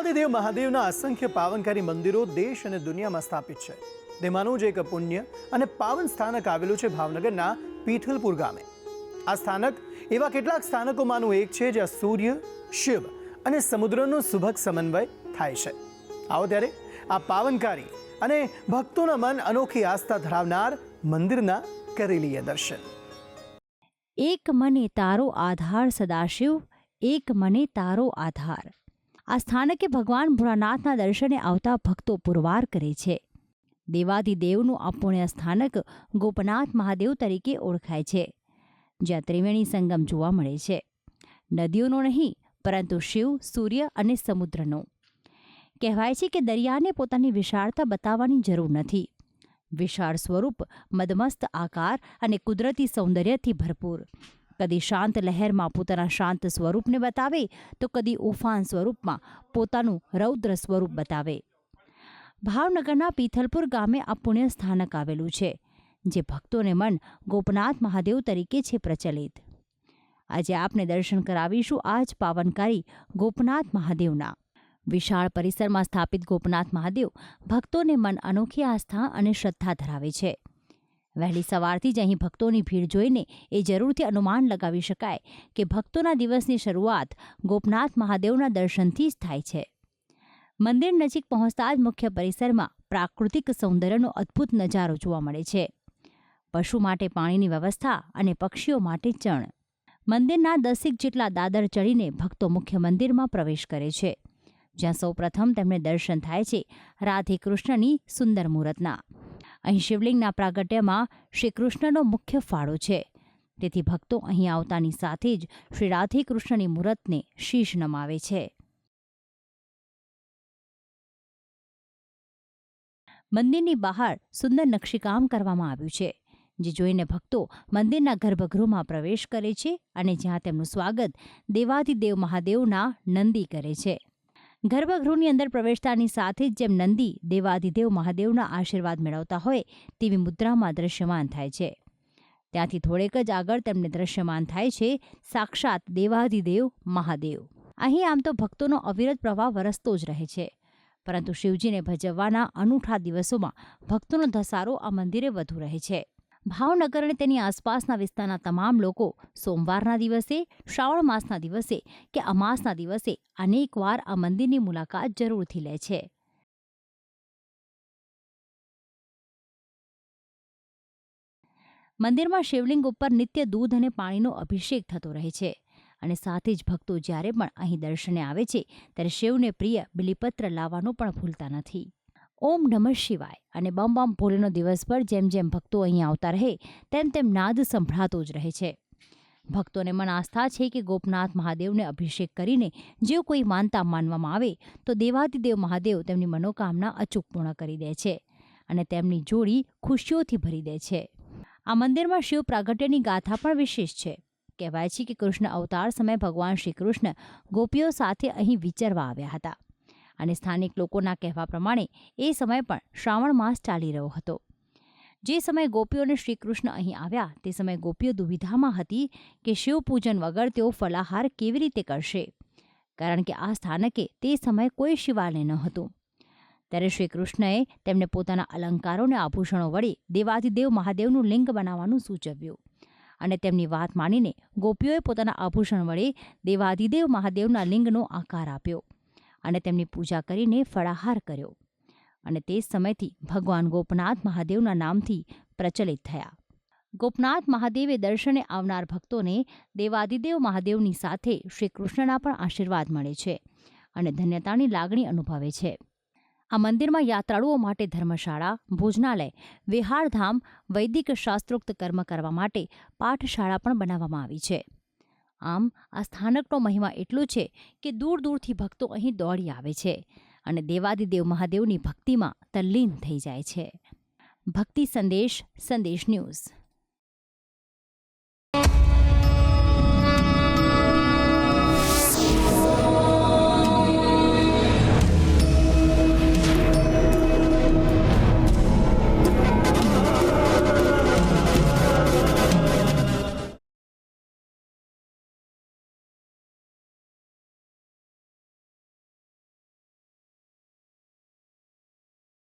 દેવાદિદેવ મહાદેવના અસંખ્ય પાવનકારી મંદિરો દેશ અને દુનિયામાં સ્થાપિત છે. તેમાંનું જ એક પુણ્ય અને પાવન સ્થાનક આવેલું છે ભાવનગરના પીઠલપુર ગામે. આ સ્થાનક એવા કેટલાક સ્થાનકોમાંનું એક છે જ્યાં સૂર્ય, શિવ અને સમુદ્રનો સુભગ સમન્વય થાય છે. આવો ત્યારે આ પાવનકારી અને ભક્તોના મન અનોખી આસ્થા ધરાવનાર મંદિરના કરી લઈએ દર્શન. એક મને તારો આધાર સદાશિવ, એક મને તારો આધાર. આ સ્થાનકે ભગવાન ભોળાનાથના દર્શને આવતા ભક્તો પુરવાર કરે છે. દેવાદિદેવનું આ પુણ્ય સ્થાનક ગોપનાથ મહાદેવ તરીકે ઓળખાય છે. જ્યાં ત્રિવેણી સંગમ જોવા મળે છે. નદીઓનો નહીં, પરંતુ શિવ, સૂર્ય અને સમુદ્રનો. કહેવાય છે કે દરિયાને પોતાની વિશાળતા બતાવવાની જરૂર નથી. વિશાળ સ્વરૂપ, મદમસ્ત આકાર અને કુદરતી સૌંદર્યથી ભરપૂર. કદી શાંત લહેરમાં પોતાના શાંત સ્વરૂપને બતાવે, તો કદી ઉફાન સ્વરૂપમાં પોતાનું રૌદ્ર સ્વરૂપ બતાવે. ભાવનગરના પીથલપુર ગામે આ પુણ્ય સ્થાનક આવેલું છે, જે ભક્તોને મન ગોપનાથ મહાદેવ તરીકે છે પ્રચલિત. આજે આપને દર્શન કરાવીશું આ જ પાવનકારી ગોપનાથ મહાદેવના. વિશાળ પરિસરમાં સ્થાપિત ગોપનાથ મહાદેવ ભક્તોને મન અનોખી આસ્થા અને શ્રદ્ધા ધરાવે છે. વહેલી સવારથી જ અહીં ભક્તોની ભીડ જોઈને એ જરૂરથી અનુમાન લગાવી શકાય કે ભક્તોના દિવસની શરૂઆત ગોપનાથ મહાદેવના દર્શનથી જ થાય છે. મંદિર નજીક પહોંચતા જ મુખ્ય પરિસરમાં પ્રાકૃતિક સૌંદર્યનો અદ્ભુત નજારો જોવા મળે છે. પશુ માટે પાણીની વ્યવસ્થા અને પક્ષીઓ માટે ચણ. મંદિરના દસેક જેટલા દાદર ચડીને ભક્તો મુખ્ય મંદિરમાં પ્રવેશ કરે છે. જ્યાં સૌપ્રથમ તેમને દર્શન થાય છે રાધે કૃષ્ણની સુંદર મૂર્તના. અહીં શિવલિંગના પ્રાગટ્યમાં શ્રી કૃષ્ણનો મુખ્ય ફાળો છે. તેથી ભક્તો અહીં આવતાની સાથે જ શ્રી રાધે કૃષ્ણની મૂર્તને શીશ નમાવે છે. મંદિરની બહાર સુંદર નકશીકામ કરવામાં આવ્યું છે, જે જોઈને ભક્તો મંદિરના ગર્ભગૃહમાં પ્રવેશ કરે છે અને જ્યાં તેમનું સ્વાગત દેવાધિદેવ મહાદેવના નંદી કરે છે. ગર્ભગૃહની અંદર પ્રવેશતાની સાથે જ જેમ નંદી દેવાધિદેવ મહાદેવના આશીર્વાદ મેળવતા હોય, તેવી મુદ્રામાં દ્રશ્યમાન થાય છે. ત્યાંથી થોડેક જ આગળ તેમને દ્રશ્યમાન થાય છે, સાક્ષાત દેવાધિદેવ મહાદેવ. અહીં આમ તો ભક્તોનો અવિરત પ્રવાહ વરસતો જ રહે છે. પરંતુ શિવજીને ભજવવાના અનૂઠા દિવસોમાં ભક્તોનો ધસારો આ મંદિરે વધુ રહે છે. ભાવનગર અને તેની આસપાસના વિસ્તારના તમામ લોકો સોમવારના દિવસે, શ્રાવણ માસના દિવસે કે અમાસના દિવસે અનેકવાર આ મંદિરની મુલાકાત જરૂરથી લે છે. મંદિરમાં શિવલિંગ ઉપર નિત્ય દૂધ અને પાણીનો અભિષેક થતો રહે છે અને સાથે જ ભક્તો જ્યારે પણ અહીં દર્શને આવે છે, ત્યારે શિવને પ્રિય બિલીપત્ર લાવવાનું પણ ભૂલતા નથી. ઓમ નમઃ શિવાય. અને બમ બમ ભોલેનો દિવસ પર જેમ જેમ ભક્તો અહીં આવતા રહે, તેમ તેમ નાદ સંભળાતો જ રહે છે. ભક્તોને મન આસ્થા છે કે ગોપનાથ મહાદેવને અભિષેક કરીને જે કોઈ માનતા માનવામાં આવે, તો દેવાદિદેવ મહાદેવ તેમની મનોકામના અચૂક પૂર્ણ કરી દે છે અને તેમની જોડી ખુશીઓથી ભરી દે છે. આ મંદિરમાં શિવ પ્રાગટ્યની ગાથા પણ વિશેષ છે. કહેવાય છે કે કૃષ્ણ અવતાર સમયે ભગવાન શ્રી કૃષ્ણ ગોપીઓ સાથે અહીં વિચરવા આવ્યા હતા. અને સ્થાનિક લોકોના કહેવા પ્રમાણે એ સમય પણ શ્રાવણ માસ ચાલી રહ્યો હતો. જે સમયે ગોપીઓને અને શ્રીકૃષ્ણ અહીં આવ્યા, તે સમયે ગોપીઓ દુવિધામાં હતી કે શિવપૂજન વગર તેઓ ફલાહાર કેવી રીતે કરશે? કારણ કે આ સ્થાનકે તે સમયે કોઈ શિવાલય ન હતું. ત્યારે શ્રીકૃષ્ણએ તેમને પોતાના અલંકારો અને આભૂષણો વડે દેવાધિદેવ મહાદેવનું લિંગ બનાવવાનું સૂચવ્યું. અને તેમની વાત માનીને ગોપીઓએ પોતાના આભૂષણ વડે દેવાધિદેવ મહાદેવના લિંગનો આકાર આપ્યો. અને તેમની પૂજા કરીને ફળાહાર કર્યો. અને તે સમયથી ભગવાન ગોપનાથ મહાદેવના નામથી પ્રચલિત થયા. ગોપનાથ મહાદેવે દર્શને આવનાર ભક્તોને દેવાદિદેવ મહાદેવની સાથે શ્રી કૃષ્ણના પણ આશીર્વાદ મળે છે અને ધન્યતાની લાગણી અનુભવે છે. આ મંદિરમાં યાત્રાળુઓ માટે ધર્મશાળા, ભોજનાલય, વિહારધામ, વૈદિક શાસ્ત્રોક્ત કર્મ કરવા માટે પાઠશાળા પણ બનાવવામાં આવી છે. આમ, આ સ્થાનકનો મહિમા એટલો છે કે દૂર દૂરથી ભક્તો અહીં દોડી આવે છે અને દેવાદિદેવ મહાદેવની ભક્તિમાં તલ્લીન થઈ જાય છે. ભક્તિ સંદેશ સંદેશ ન્યૂઝ.